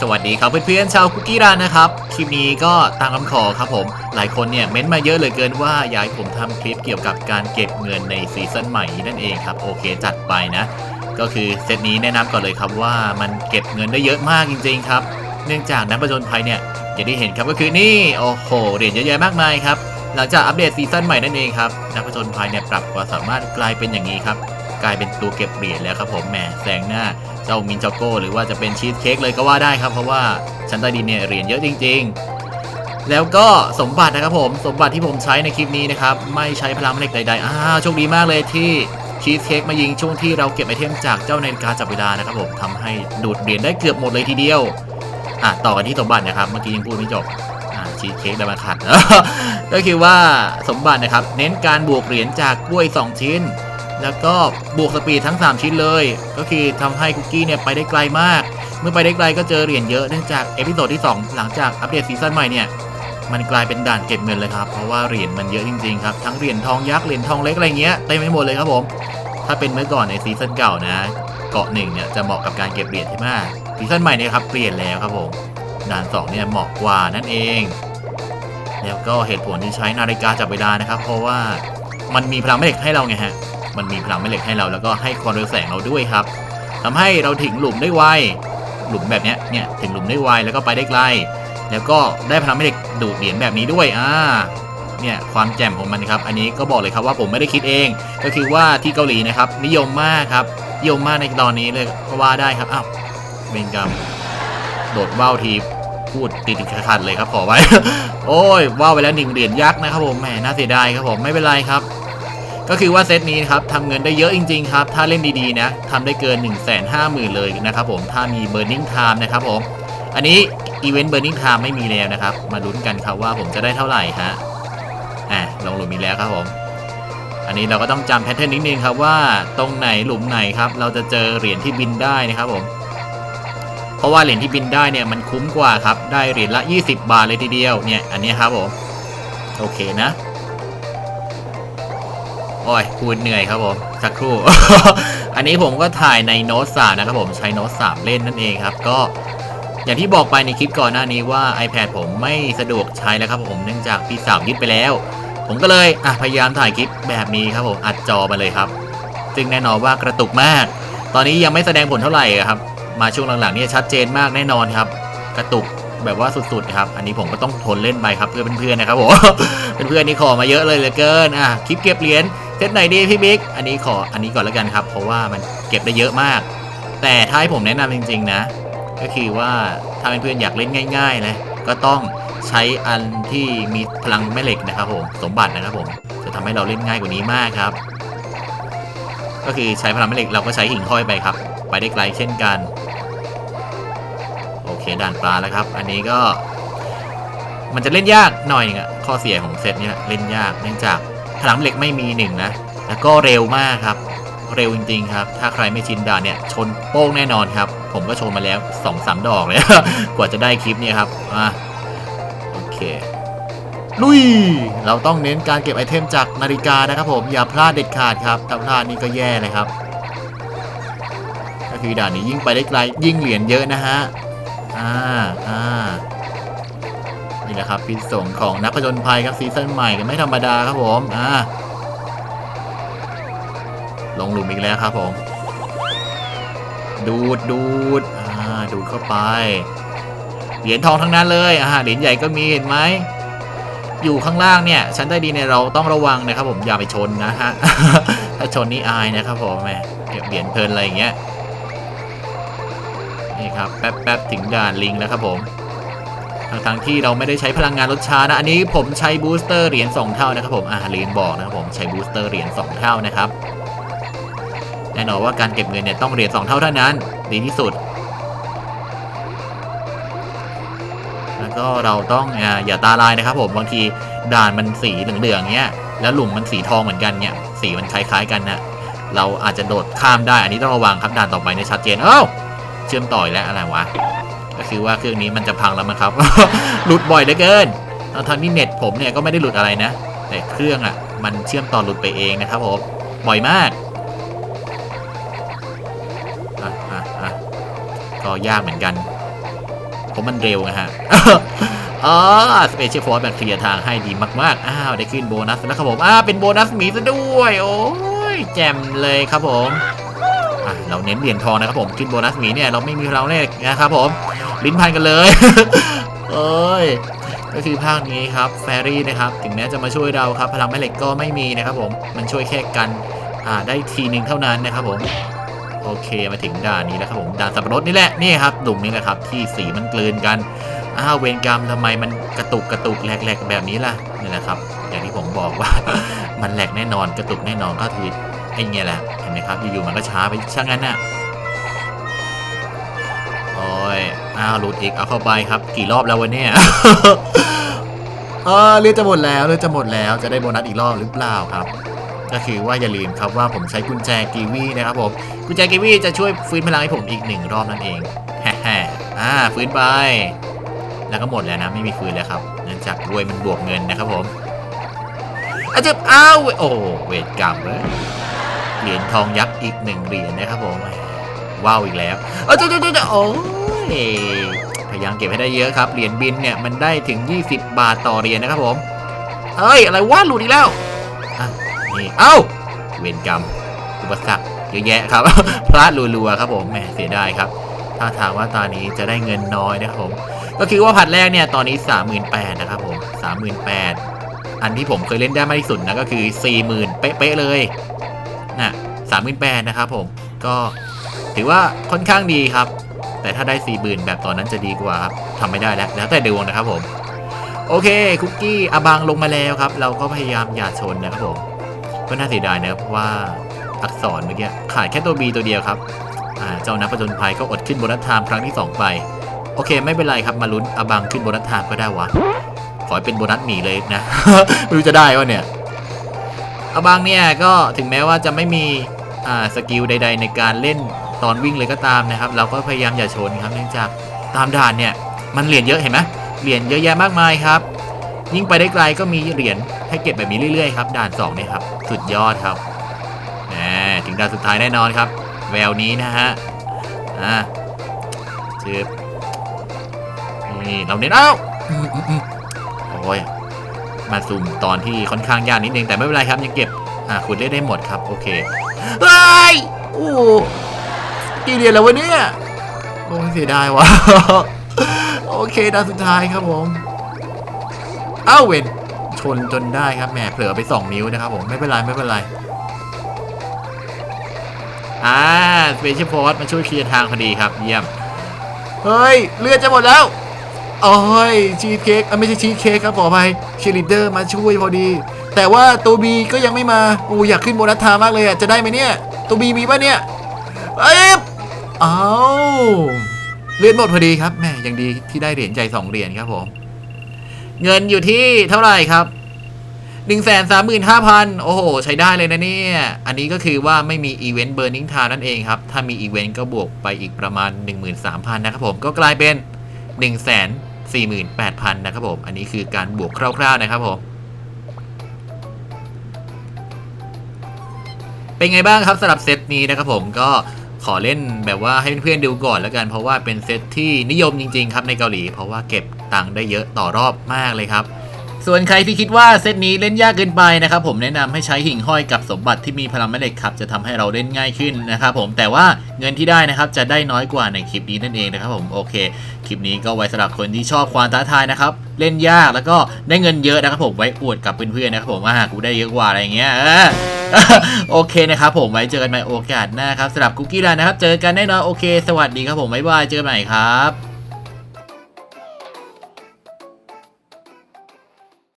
สวัสดีครับเพื่อนๆชาวคุกกี้รานนะครับ คลิปนี้ก็ตามคำขอครับผม หลายคนเนี่ยเม้นมาเยอะเหลยเกินว่าอยากให้ผมทำคลิปเกี่ยวกับการเก็บเงินในซีซั่นใหม่นั่นเองครับ โอเคจัดไปนะ ก็คือเซตนี้แนะนำก่อนเลยครับว่ามันเก็บเงินได้เยอะมากจริงๆครับ เนื่องจากนักประจนภัยเนี่ยอย่างที่เห็นครับก็คือนี่โอ้โหเหรียญเยอะแยะมากมายครับหลังจากอัปเดตซีซั่นใหม่นั่นเองครับนักประจนภัยเนี่ยปรับความสามารถกลายเป็นอย่างนี้ครับกลายเป็นตัวเก็บเหรียญแล้วครับผมแหมแซงหน้า จ้ามินจอโก้หรือว่าจะเป็นชีสเค้กเลยก็ว่าได้ครับ เพราะว่าชั้นใต้ดินเนี่ยเหรียญเยอะจริง ๆ แล้วก็สมบัตินะครับผมสมบัติที่ผมใช้ในคลิปนี้นะครับไม่ใช้พลังแม่เหล็กใดๆอ่าโชคดีมากเลยที่ชีสเค้กมายิงช่วงที่เราเก็บไอเทมจากเจ้านาฬิกาจับเวลานะครับผมทำให้ดูดเหรียญได้เกือบหมดเลยทีเดียวอะต่อกันที่สมบัตินะครับเมื่อกี้ยังพูดไม่จบอ่าชีสเค้กได้มาขัดก็คือว่าสมบัตินะครับ เน้นการบวกเหรียญจากกล้วย 2 ชิ้น แล้วก็บวกสปีดทั้ง 3 ชิ้นเลย ก็คือทำให้คุกกี้เนี่ยไปได้ไกลมาก เมื่อไปได้ไกลก็เจอเหรียญเยอะเนื่องจากเอพิโซดที่ 2 หลังจากอัปเดตซีซั่นใหม่เนี่ยมันกลายเป็นด่านเก็บเงินเลยครับ เพราะว่าเหรียญมันเยอะจริงๆครับ ทั้งเหรียญทองยักษ์ เหรียญทองเล็กอะไรเงี้ยเต็มไปหมดเลยครับผม ถ้าเป็นเมื่อก่อนในซีซั่นเก่านะ เกาะหนึ่งเนี่ยจะเหมาะกับการเก็บเหรียญใช่ไหมซีซั่นใหม่เนี่ยครับเปลี่ยนแล้วครับผม ด่านสองเนี่ยเหมาะกว่านั่นเอง แล้วก็เหตุผลที่ใช้นาฬิกาจับเวลานะครับ เพราะว่ามันมีพลังแม่เหล็กให้เราไงฮะ มันมีพลังแม่เหล็กให้เราแล้วก็ให้ความเร็วแสงเราด้วยครับทำให้เราถึงหลุมได้ไวหลุมแบบเนี้ยเนี่ยถึงหลุมได้ไวแล้วก็ไปได้ไกล แล้วก็ได้พลังแม่เหล็กดูดเหรียญแบบนี้ด้วยอ่าเนี่ยความแจ่มของมันครับ อันนี้ก็บอกเลยครับว่าผมไม่ได้คิดเอง ก็คือว่าที่เกาหลีนะครับ นิยมมากครับนิยมมากในตอนนี้เลยก็ว่าได้ครับอ้าวเบนกรรมโดดว่าวทีพูดติดติดขัดเลยครับขอไว้ โอ้ยว่าวไปแล้วหนึ่งเหรียญยักษ์นะครับผมแหมน่าเสียดายครับผมไม่เป็นไรครับ ก็คือว่าเซตนี้ครับทำเงินได้เยอะจริงๆครับ ถ้าเล่นดีๆนะทำได้เกิน 1 5 0 0 0 0 เลยนะครับผม ถ้ามี Burning Time นะครับผม อันนี้อีเวนต์ Burning Time ไม่มีแล้วนะครับ มาลุ้นกันครับว่าผมจะได้เท่าไหร่ฮะ อะลงหลุมอีกแล้วครับผม อันนี้เราก็ต้องจำแพทเทิร์นนิดนึงครับว่าตรงไหนหลุมไหนครับ เราจะเจอเหรียญที่บินได้นะครับผม เพราะว่าเหรียญที่บินได้เนี่ยมันคุ้มกว่าครับ ได้เหรียญละ 20 บาทเลยทีเดียว เนี่ย อันนี้ครับผม โอเคนะ อ้ยพูดเหนื่อยครับผม สักครู่ อันนี้ผมก็ถ่ายในโน้ตสามนะครับผมใช้โน้ตสามเล่นนั่นเองครับ ก็อย่างที่บอกไปในคลิปก่อนหน้านี้ว่า iPad ผมไม่สะดวกใช้แล้วครับผมเนื่องจากพี่สาวยึดไปแล้ว ผมก็เลยอะพยายามถ่ายคลิปแบบนี้ครับผมอัดจอมาเลยครับ ซึ่งแน่นอนว่ากระตุกมาก ตอนนี้ยังไม่แสดงผลเท่าไหร่ครับ มาช่วงหลังๆนี่ชัดเจนมากแน่นอนครับ กระตุกแบบว่าสุดๆครับ อันนี้ผมก็ต้องทนเล่นไปครับเพื่อเพื่อนๆนะครับผมเพื่อนๆนี่ขอมาเยอะเลยเหลือเกิน อะคลิปเก็บเหรียญ เซตไหนดีพี่บิ๊ก อันนี้ขออันนี้ก่อนแล้วกันครับ เพราะว่ามันเก็บได้เยอะมาก แต่ถ้าให้ผมแนะนำจริง ๆ นะ ก็คือว่าถ้าเพื่อนๆอยากเล่นง่ายๆนะก็ต้องใช้อันที่มีพลังแม่เหล็กนะครับผมสมบัตินะครับผมจะทำให้เราเล่นง่ายกว่านี้มากครับ ก็คือใช้พลังแม่เหล็กเราก็ใช้หิ่งห้อยไปครับ ไปได้ไกลเช่นกัน โอเคด่านปลาแล้วครับ อันนี้ก็ มันจะเล่นยากหน่อยนึงอะข้อเสียของเซตเนี้ยเล่นยากเนื่องจาก พลังแม่เหล็กไม่มีหนึ่งนะ แล้วก็เร็วมากครับ เร็วจริงๆครับ ถ้าใครไม่ชินด่านเนี่ยชนโป้งแน่นอนครับ ผมก็ชนมาแล้ว2อสามดอกเลย กว่าจะได้คลิปเนี่ยครับอะโอเคลุย เราต้องเน้นการเก็บไอเทมจากนาฬิกานะครับผม อย่าพลาดเด็ดขาดครับถ้าพลาดนี่ก็แย่เลยครับก็คือด่านนี้ยิ่งไปได้ไกล ยิ่งเหรียญเยอะนะฮะ อ่า อ่า นี่แหละครับพิษสงของนักผจญภัยครับซีซั่นใหม่กันไม่ธรรมดาครับผมอ่าลงหลุมอีกแล้วครับผม ดูดดูดอ่าดูดเข้าไป เหรียญทองทั้งนั้นเลยอ่าเหรียญใหญ่ก็มีเห็นไหมอยู่ข้างล่างเนี่ยชั้นใต้ดินเนี่ยเราต้องระวังนะครับผมอย่าไปชนนะฮะถ้าชนนี่อายนะครับผมแหมเก็บเหรียญเพลินอะไรอย่างเงี้ยนี่ครับแป๊บแป๊บถึงด่านลิงแล้วครับผม ทั้งทั้งที่เราไม่ได้ใช้พลังงานลดช้านะ อันนี้ผมใช้บูสเตอร์เหรียญ2เท่านะครับผมอ่าเหรียญบอกนะครับผมใช้บูสเตอร์เหรียญ2เท่านะครับแน่นอนว่าการเก็บเงินเนี่ยต้องเหรียญ2เท่าเท่านั้น ดีที่สุด แล้วก็เราต้องอ่าอย่าตาลายนะครับผมบางทีด่านมันสีเหลืองๆเนี้ยแล้วหลุมมันสีทองเหมือนกันเนี่ยสีมันคล้ายๆกันนะเราอาจจะโดดข้ามได้ อันนี้ต้องระวังครับด่านต่อไปเนี่ยชัดเจนเอ้าเชื่อมต่ออีกแล้วอะไรวะ ก็คือว่าเครื่องนี้มันจะพังแล้วมั้งครับ หลุดบ่อยเหลือเกินทั้งที่เน็ตผมเนี่ยก็ไม่ได้หลุดอะไรนะ แต่เครื่องอะ มันเชื่อมต่อหลุดไปเองนะครับผมบ่อยมากอะอะอะก็ยากเหมือนกันราะมันเร็วนะฮะอ๋อสเปเชียลฟอร์สแบบเคลียร์ทางให้ดีมากๆ อ้าว ได้ขึ้นโบนัสแล้วครับผม อ้าเป็นโบนัสหมีซะด้วย โอ้ย แจ่มเลยครับผม เราเน้นเหรียญทองนะครับผม ขึ้นโบนัสหมีเนี่ย เราไม่มีพลังเลขนะครับผม ลิ้นพันกันเลย เอ้ยก็คือภาคนี้ครับแฟรี่นะครับถึงแม้จะมาช่วยเราครับ พลังแม่เหล็กก็ไม่มีนะครับผมมันช่วยแค่กันอ่าได้ทีหนึ่งเท่านั้นนะครับผมโอเคมาถึงด่านนี้แล้วครับผมด่านสับปะรดนี่แหละนี่ครับหลุมนี้แหละครับ ที่สีมันกลืนกันอ้าวเวรกรรมทำไมมันกระตุกกระตุกแหลกๆแบบนี้ล่ะนี่แหละครับ อย่างที่ผมบอกว่า มันแหลกแน่นอนกระตุกแน่นอนก็คือไอ้เงี้ยแหละเห็นไหมครับอยู่ๆมันก็ช้าไปช่างนั้นน่ะ อ้าวหลุดอีกเอาเข้าไปครับ กี่รอบแล้ววันนี้เออเลือดจะหมดแล้วเลือดจะหมดแล้วจะได้โบนัสอีกรอบหรือเปล่าครับ ก็คือว่าอย่าลืมครับว่าผมใช้กุญแจกีวีนะครับผมกุญแจกีวีจะช่วยฟื้นพลังให้ผมอีกหนึ่งรอบนั่นเองแฮ่อ่าฟื้นไป แล้วก็หมดแล้วนะไม่มีฟื้นแล้วครับเนื่องจากรวยมันบวกเงินนะครับผมอาจจะอ้าวโอ้เวทกรรมเลยเหรียญทองยักษ์อีกหนึ่งเหรียญนะครับผมว้าวอีกแล้วเออเจ้าจ้าจ้าโอ้ ยพยายามเก็บให้ได้เยอะครับ เหรียญบินเนี่ยมันได้ถึง 20 บาทต่อเหรียญนะครับผมเอ้ย อะไรวะหลุดอีกแล้วอะนี่เอ้า เวรกรรม อุปสรรคเยอะแยะครับ พลาดรัวๆครับผม แหมเสียดายครับ ถ้าทางว่าตอนนี้จะได้เงินน้อยนะครับผม ก็คือว่าผัดแรกเนี่ย ตอนนี้ 38,000นะครับผม38,000 อันที่ผมเคยเล่นได้มากที่สุดนะก็คือ 40,000 เป๊ะๆเลยน่ะ38,000นะครับผม ก็ถือว่าค่อนข้างดีครับ แต่ถ้าได้40,000แบบตอนนั้นจะดีกว่าครับทำไม่ได้แล้วแล้วแต่ดวงนะครับผม โอเค คุกกี้อาบังลงมาแล้วครับ เราก็พยายามอย่าชนนะครับผมก็น่าเสียดายนะครับว่าอักษรเมื่อกี้ขาดแค่ตัว B ตัวเดียวครับเจ้านักผจญภัยก็อดขึ้นบนัสไทม์ครั้งที่สองไป โอเค ไม่เป็นไรครับมาลุ้นอบังขึ้นบนัสไทม์ก็ได้วะขอให้เป็นโบนัสหมีเลยนะไม่รู้จะได้วะเนี่ยอบังเนี่ยก็ถึงแม้ว่าจะไม่มีสกิลใด ๆ ในการเล่น ตอนวิ่งเลยก็ตามนะครับ เราก็พยายามอย่าชนครับเนื่องจากตามด่านเนี่ยมันเหรียญเยอะเห็นไหมเหรียญเยอะแยะมากมายครับ ยิ่งไปได้ไกลก็มีเหรียญให้เก็บแบบนี้เรื่อยๆครับด่าน2เนี่ยครับสุดยอดครับแหมถึงด่านสุดท้ายแน่นอนครับ แววนี้นะฮะอ่าจืบนี่เราเน้นเอ้าโอ้ยมาซูมตอนที่ค่อนข้างยากนิดนึงแต่ไม่เป็นไรครับยังเก็บอ่าขุดเล่นได้หมดครับ โอเคเฮ้ยโอ้ กี่เหรียญแล้ววะเนี่ยโอ้เสียดายวะโอเคดานสุดท้ายครับผมอ้าวเวนชนจนได้ครับแหมเผลอไปสองนิ้วนะครับผมไม่เป็นไรไม่เป็นไรอ่าสเปเชียลโพสมาช่วยเคลียร์ทางพอดีครับเยี่ยม เฮ้ย เลือดจะหมดแล้วโอ้ยชีสเค้กไม่ใช่ชีสเค้กครับขออภัยเชลิเดอร์มาช่วยพอดี แต่ว่าตัวบีก็ยังไม่มาอ้อยากขึ้นโบนัสทามากเลยอะจะได้ไหมเนี่ย ตัวบีมีป่ะเนี่ย เอ้ยอ้าเลือดหมดพอดีครับแม่ยังดีที่ได้เหรียญใจสองเหรียญครับผม เงินอยู่ที่เท่าไหร่ครับหนึ่งแสนสามหมื่นห้าพันโอ้โห ใช้ได้เลยนะเนี่ย อันนี้ก็คือว่าไม่มีอีเวนต์เบ r ร์นิงทานั่นเองครับ ถ้ามีอีเวนต์ก็บวกไปอีกประมาณ 13,000 นะครับผม ก็กลายเป็น 1 4 8 0 0 0 นะครับผม อันนี้คือการบวกคร่าวๆนะครับผม เป็นไงบ้างครับสำหรับเซตนี้นะครับผมก็ ขอเล่นแบบว่าให้เพื่อนๆดูก่อนแล้วกัน เพราะว่าเป็นเซตที่นิยมจริงๆครับในเกาหลี เพราะว่าเก็บตังค์ได้เยอะต่อรอบมากเลยครับ ส่วนใครที่คิดว่าเซตนี้เล่นยากเกินไปนะครับผมแนะนำให้ใช้หิ่งห้อยกับสมบัติที่มีพลังแม่เหล็กครับจะทำให้เราเล่นง่ายขึ้นนะครับผมแต่ว่าเงินที่ได้นะครับจะได้น้อยกว่าในคลิปนี้นั่นเองนะครับผมโอเค คลิปนี้ก็ไว้สำหรับคนที่ชอบความท้าทายนะครับเล่นยากแล้วก็ได้เงินเยอะนะครับผมไว้อวดกับเพื่อนๆนะครับผมว่ากูได้เยอะกว่าอะไรอย่างเงี้ยโอเคนะครับผมไว้เจอกันใหม่โอกาสหน้าครับสำหรับคุกกี้รันนะครับเจอกันแน่นอนโอเค สวัสดีครับผมบ๊ายบายเจอกันใหม่ครับ